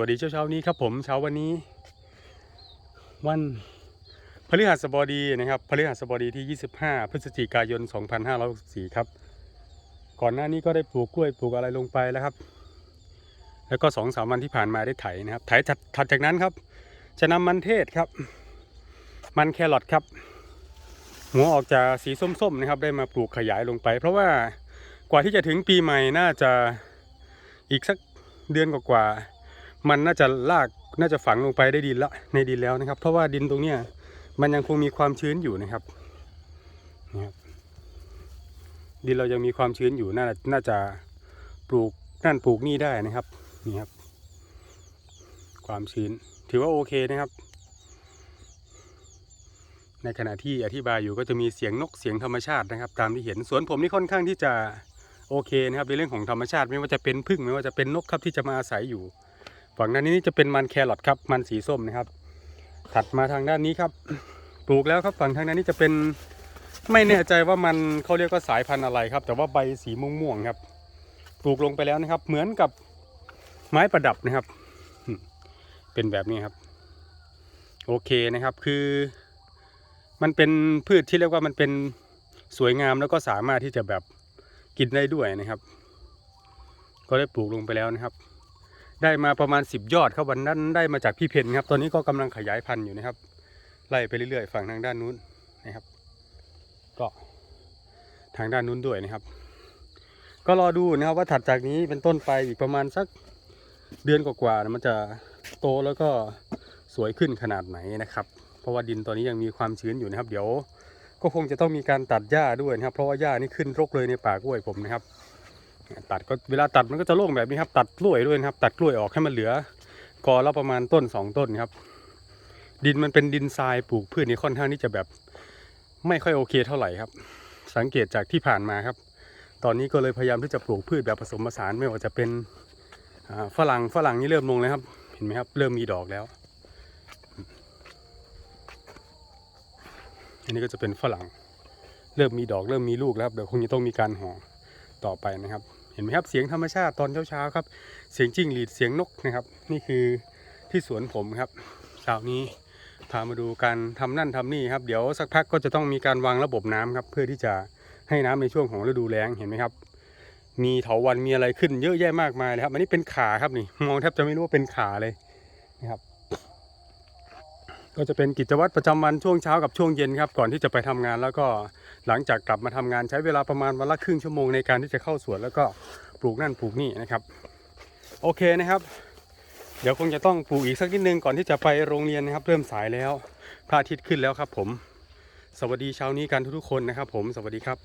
วัสดีเช้าเช้าๆนี้ครับผมเช้าวันนี้ วันพฤหัสบดีนะครับพฤหัสบดีที่ 25 พฤศจิกายน 2564 ครับ ก่อนหน้านี้ก็ได้ปลูกกล้วยปลูกอะไรลงไปแล้วครับ แล้วก็สองสามวันที่ผ่านมาได้ไถนะครับไถถัดจากนั้นครับ จะนำมันเทศครับ มันแครอทครับ หัวออกจากสีส้มๆนะครับ ได้มาปลูกขยายลงไป เพราะว่ากว่าที่จะถึงปีใหม่น่าจะอีกสักเดือนกว่าๆ มันน่าจะลากน่าจะฝังลงไปได้ดินละในดินแล้วนะครับ เพราะว่าดินตรงเนี้ยมันยังคงมีความชื้นอยู่นะครับนี่ครับดินเรายังมีความชื้นอยู่น่าน่าจะปลูกนั่นปลูกนี่ได้นะครับนี่ครับ ความชื้นถือว่าโอเคนะครับ ในขณะที่อธิบายอยู่ก็จะมีเสียงนกเสียงธรรมชาตินะครับ ตามที่เห็นสวนผมนี่ค่อนข้างที่จะโอเคนะครับในเรื่องของธรรมชาติไม่ว่าจะเป็นพึ่งไม่ว่าจะเป็นนกครับที่จะมาอาศัยอยู่ ฝั่งด้านนี้จะเป็นมันแครอทครับ มันสีส้มนะครับ ถัดมาทางด้านนี้ครับ ปลูกแล้วครับฝั่งทางด้านนี้จะเป็นไม่แน่ใจว่ามันเขาเรียกว่าสายพันธุ์อะไรครับ แต่ว่าใบสีม่วงๆครับ ปลูกลงไปแล้วนะครับ เหมือนกับไม้ประดับนะครับ เป็นแบบนี้ครับ โอเคนะครับคือ มันเป็นพืชที่เรียกว่ามันเป็นสวยงามแล้วก็สามารถที่จะแบบกินได้ด้วยนะครับ ก็ได้ปลูกลงไปแล้วนะครับ ได้มาประมาณ 10 ยอดครับวันนั้นได้มาจากพี่เพนครับ ตอนนี้ก็กำลังขยายพันธุ์อยู่นะครับ ไล่ไปเรื่อยๆฝั่งทางด้านนู้นนะครับ ก็ทางด้านนู้นด้วยนะครับ ก็รอดูนะครับว่าถัดจากนี้เป็นต้นไปอีกประมาณสักเดือนกว่าๆมันจะโตแล้วก็สวยขึ้นขนาดไหนนะครับ เพราะว่าดินตอนนี้ยังมีความชื้นอยู่นะครับ เดี๋ยวก็คงจะต้องมีการตัดหญ้าด้วยนะครับ เพราะว่าหญ้านี่ขึ้นรกเลยในป่ากล้วยผมนะครับ ตัดก็เวลาตัดมันก็จะโล่งแบบนี้ครับ ตัดกล้วยด้วยนะครับ ตัดกล้วยออกให้มันเหลือกอละประมาณต้นสองต้นครับ ดินมันเป็นดินทรายปลูกพืชนี่ค่อนข้างที่จะแบบไม่ค่อยโอเคเท่าไหร่ครับ สังเกตจากที่ผ่านมาครับ ตอนนี้ก็เลยพยายามที่จะปลูกพืชแบบผสมผสานไม่ว่าจะเป็นฝรั่งฝรั่งนี่เริ่มลงแล้วครับ เห็นไหมครับ เริ่มมีดอกแล้ว อันนี้ก็จะเป็นฝรั่ง เริ่มมีดอกเริ่มมีลูกแล้วครับเดี๋ยวคงจะต้องมีการห่อต่อไปนะครับ เห็นไหมครับเสียงธรรมชาติตอนเช้าๆครับ เสียงจิ้งหรีดเสียงนกนะครับ นี่คือที่สวนผมครับเช้านี้พามาดูการทำนั่นทำนี่ครับ เดี๋ยวสักพักก็จะต้องมีการวางระบบน้ำครับ เพื่อที่จะให้น้ำในช่วงของฤดูแล้งเห็นไหมครับ มีเถาวันมีอะไรขึ้นเยอะแยะมากมายเลยครับ อันนี้เป็นขาครับนี่มองแทบจะไม่รู้ว่าเป็นขาเลย ก็จะเป็นกิจวัตรประจำวันช่วงเช้ากับช่วงเย็นครับก่อนที่จะไปทำงาน แล้วก็หลังจากกลับมาทำงานใช้เวลาประมาณวันละครึ่งชั่วโมงในการที่จะเข้าสวนแล้วก็ปลูกนั่นปลูกนี่นะครับ โอเคนะครับ เดี๋ยวคงจะต้องปลูกอีกสักนิดนึงก่อนที่จะไปโรงเรียนนะครับ เริ่มสายแล้วพระอาทิตย์ขึ้นแล้วครับผม สวัสดีเช้านี้กันทุกๆคนนะครับ ผมสวัสดีครับ